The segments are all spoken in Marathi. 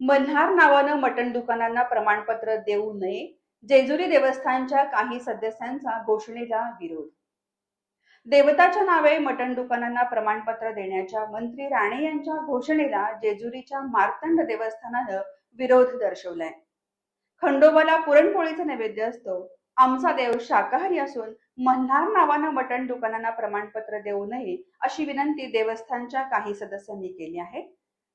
मल्हार नावानं मटण दुकानांना प्रमाणपत्र देऊ नये. जेजुरी देवस्थानच्या काही सदस्यांचा घोषणेला विरोध. देवताच्या नावे मटण दुकानांना प्रमाणपत्र देण्याच्या मंत्री राणे यांच्या घोषणेला जेजुरीच्या मार्तंड देवस्थानानं विरोध दर्शवलाय. खंडोबाला पुरणपोळीचा नैवेद्य असतो. आमचा देव शाकाहारी असून मल्हार नावानं मटण दुकानांना प्रमाणपत्र देऊ नये अशी विनंती देवस्थानच्या काही सदस्यांनी केली आहे.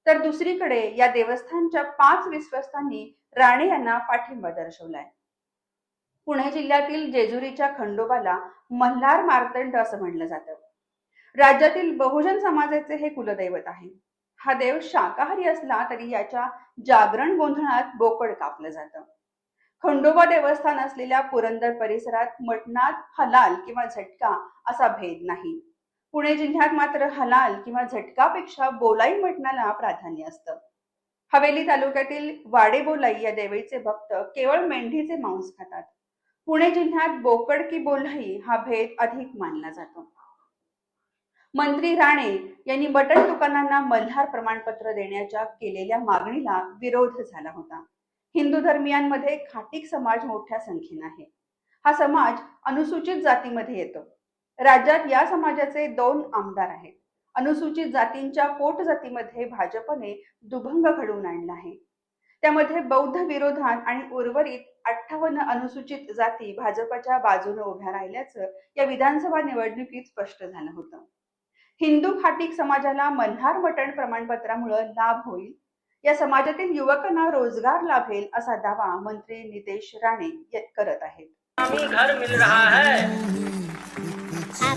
तर दुसरीकडे या देवस्थानच्या पाच विश्वस्तांनी राणे यांना पाठिंबा दर्शवलाय. पुणे जिल्ह्यातील जेजुरीच्या खंडोबाला मल्हार मार्तंड असं म्हणलं जातं. राज्यातील बहुजन समाजाचे हे कुलदैवत आहे. हा देव शाकाहारी असला तरी याच्या जागरण गोंधळात बोकड कापलं जातं. खंडोबा देवस्थान असलेल्या पुरंदर परिसरात मटणात हलाल किंवा झटका असा भेद नाही. पुणे जिल्ह्यात मात्र हलाल किंवा झटकापेक्षा बोलाई मटणाला प्राधान्य असतं. हवेली तालुक्यातील वाडे बोलाई या देवीचे भक्त केवळ मेंढीचे मांस खातात. पुणे जिल्ह्यात बोकड की बोलाई हा भेद अधिक मानला जातो. मंत्री राणे यांनी बटन दुकानांना मल्हार प्रमाणपत्र देण्याच्या केलेल्या मागणीला विरोध झाला होता. हिंदू धर्मियांमध्ये खाटीक समाज मोठ्या संख्येने आहे. हा समाज अनुसूचित जातीमध्ये येतो. राज्यात या समाजाचे दोन आमदार आहेत. अनुसूचित जातींच्या पोट जातीमध्ये भाजपने दुभंग घडवून आणला आहे. त्यामध्ये बौद्ध विरोधात आणि उर्वरित अठ्ठावन्न अनुसूचित जाती भाजपच्या बाजूने उभ्या राहिल्याचं या विधानसभा निवडणुकीत स्पष्ट झालं होतं. हिंदू खाटीक समाजाला मल्हार मटण प्रमाणपत्रामुळे लाभ होईल. या समाजातील युवकांना रोजगार लाभेल असा दावा मंत्री नितेश राणे करत आहेत. घर मिल रहा है.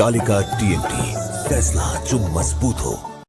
कालिका टीएनटी फैसला जो मजबूत हो।